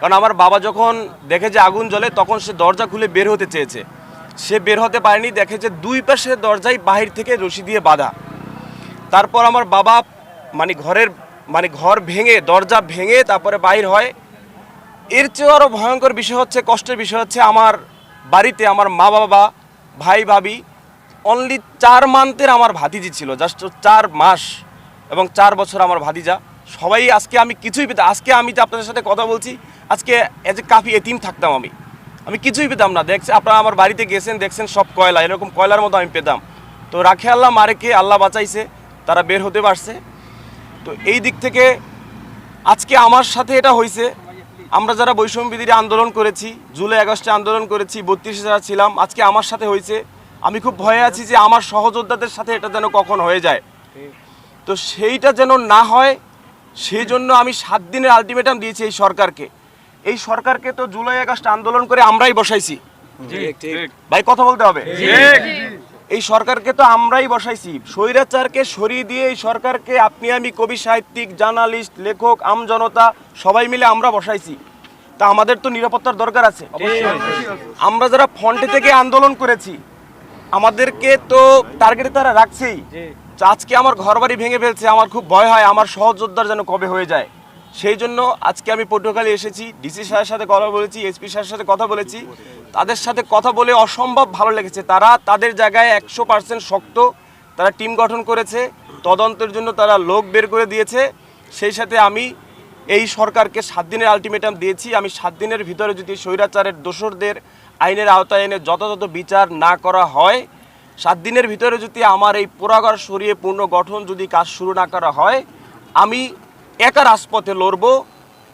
কারণ আমার বাবা যখন দেখে যে আগুন জ্বলে, তখন সে দরজা খুলে বের হতে চেয়েছে। সে বের হতে পারেনি, দেখে যে দুই পাশে দরজাই বাহির থেকে রশি দিয়ে বাঁধা। তারপর আমার বাবা মানে ঘরের মানে ঘর ভেঙে, দরজা ভেঙে তারপরে বাইর হয়। এর চেয়েও আরও ভয়ঙ্কর বিষয় হচ্ছে, কষ্টের বিষয় হচ্ছে আমার বাড়িতে আমার মা বাবা, ভাই ভাবি অনলি চার মান্থের আমার ভাতিজি ছিল জাস্ট চার মাস এবং চার বছর আমার ভাতিজা। সবাই আজকে আমি কিছুই পেতাম আজকে আমি তো আপনাদের সাথে কথা বলছি, আজকে এজ এ কাফি এতিম থাকতাম আমি। আমি কিছুই পেতাম না। দেখছি আপনারা আমার বাড়িতে গেছেন, দেখছেন সব কয়লা, এরকম কয়লার মতো আমি পেতাম। তো রাখে আল্লাহ মারেকে আল্লাহ বাঁচাইছে, তারা বের হতে পারছে। তো এই দিক থেকে আজকে আমার সাথে এটা হয়েছে আমরা যারা বৈষম্য বিধির আন্দোলন করেছি, জুলাই, আগস্টে আন্দোলন করেছি, বত্রিশে যারা ছিলাম, আজকে আমার সাথে হয়েছে আমি খুব ভয়ে আছি যে আমার সহযোদ্ধাদের সাথে এটা যেন কখন হয়ে যায়। তো সেইটা যেন না হয় সেই জন্য আমি সাত দিনের আলটিমেটাম দিয়েছি এই সরকারকে। এই সরকারকে তো জুলাই আগস্ট আন্দোলন করে আমরাই বসাইছি। ভাই কথা বলতে হবে? এই সরকারকে তো আমরাই বসাইছি। স্বৈরাচারকে সরিয়ে দিয়ে এই সরকারকে আপনি আমি কবি সাহিত্যিক জার্নালিস্ট লেখক আমজনতা সবাই মিলে আমরা বসাইছি। তা আমাদের তো নিরাপত্তার দরকার আছে। আমরা যারা ফন্টে থেকে আন্দোলন করেছি আমাদেরকে তো টার্গেটে তারা রাখছেই। আজকে আমার ঘর বাড়ি ভেঙে ফেলছে, আমার খুব ভয় হয়, আমার সহযোদ্ধার যেন কবে হয়ে যায়। সেই জন্য আজকে আমি পটুয়াখালী এসেছি, ডিসি সাহের সাথে কথা বলেছি, এসপি সাহের সাথে কথা বলেছি। তাদের সাথে কথা বলে অসম্ভব ভালো লেগেছে। তারা তাদের জায়গায় একশো পার্সেন্ট শক্ত, তারা টিম গঠন করেছে, তদন্তের জন্য তারা লোক বের করে দিয়েছে। সেই সাথে আমি এই সরকারকে সাত দিনের আলটিমেটাম দিয়েছি। আমি সাত দিনের ভিতরে যদি স্বৈরাচারের দোসরদের আইনের আওতায় এনে যথাযথ বিচার না করা হয় সাত দিনের ভিতরে যদি আমার এই পোড়াঘর সরিয়ে পূর্ণ গঠন যদি কাজ শুরু না করা হয়, আমি একা রাজপথে লড়ব,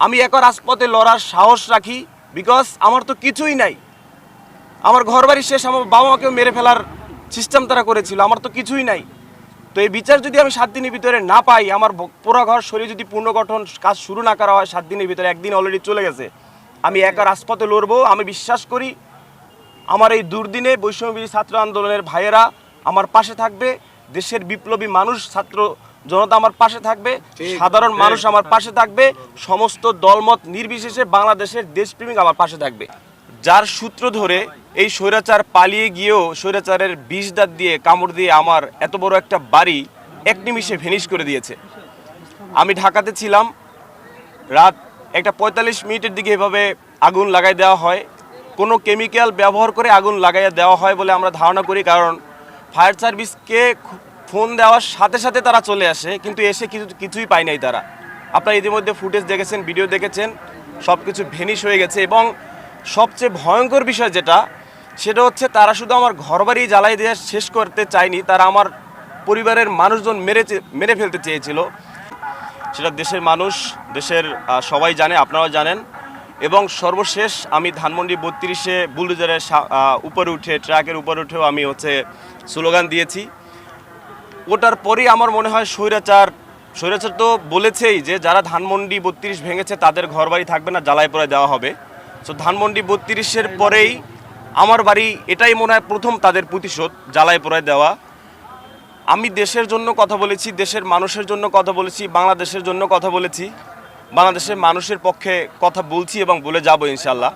আমি একা রাজপথে লড়ার সাহস রাখি বিকজ আমার তো কিছুই নাই। আমার ঘর বাড়ি শেষ, আমার বাবা মাকেও মেরে ফেলার সিস্টেম তারা করেছিল, আমার তো কিছুই নাই। তো এই বিচার যদি আমি সাত দিনের ভিতরে না পাই, আমার পোড়া ঘর সরিয়ে যদি পুনর্গঠন কাজ শুরু না করা হয়, সাত দিনের ভিতরে, একদিন অলরেডি চলে গেছে, আমি একা রাজপথে লড়বো, আমি বিশ্বাস করি আমার এই দুর্দিনে বৈষম্যবিধি ছাত্র আন্দোলনের ভাইয়েরা আমার পাশে থাকবে দেশের বিপ্লবী মানুষ ছাত্র জনতা আমার পাশে থাকবে সাধারণ মানুষ আমার পাশে থাকবে সমস্ত দলমত নির্বিশেষে বাংলাদেশের দেশপ্রেমিক আমার পাশে থাকবে। যার সূত্র ধরে এই স্বৈরাচার পালিয়ে গিয়েও স্বৈরাচারের বিষ দাঁত দিয়ে কামড় দিয়ে আমার এত বড় একটা বাড়ি এক নিমিষে ভেনিশ করে দিয়েছে। আমি ঢাকাতে ছিলাম রাত একটা পঁয়তাল্লিশ মিনিটের দিকে এভাবে আগুন লাগাই দেওয়া হয়। কোনো কেমিক্যাল ব্যবহার করে আগুন লাগাইয়া দেওয়া হয় বলে আমরা ধারণা করি, কারণ ফায়ার সার্ভিসকে ফোন দেওয়ার সাথে সাথে তারা চলে আসে, কিন্তু এসে কিছু, কিছুই পায় নাই তারা। আপনারা ইতিমধ্যে ফুটেজ দেখেছেন, ভিডিও দেখেছেন সব কিছু ভেনিশ হয়ে গেছে, এবং সবচেয়ে ভয়ঙ্কর বিষয় যেটা, সেটা হচ্ছে তারা শুধু আমার ঘরবাড়ি জ্বালাই দেওয়া শেষ করতে চায়নি, তারা আমার পরিবারের মানুষজন মেরে মেরে ফেলতে চেয়েছিল। সেটা দেশের মানুষ, দেশের সবাই জানে, আপনারাও জানেন। এবং সর্বশেষ আমি ধানমন্ডি বত্রিশে বুলডোজারের উপরে উঠে, ট্রাকের উপরে উঠেও আমি হচ্ছে স্লোগান দিয়েছি। ওটার পরেই আমার মনে হয় স্বৈরাচার স্বৈরাচার তো বলেছেই যে যারা ধানমন্ডি বত্রিশ ভেঙেছে তাদের ঘর বাড়ি থাকবে না জ্বালাই পরে দেওয়া হবে। সো ধানমন্ডি বত্রিশের পরেই আমার বাড়ি, এটাই মনে হয় প্রথম তাদের প্রতিশোধ জ্বালাই পরে দেওয়া। আমি দেশের জন্য কথা বলেছি, দেশের মানুষের জন্য কথা বলেছি, বাংলাদেশের জন্য কথা বলেছি। বাংলাদেশের মানুষের পক্ষে কথা বলছি এবং বলে যাব ইনশাল্লাহ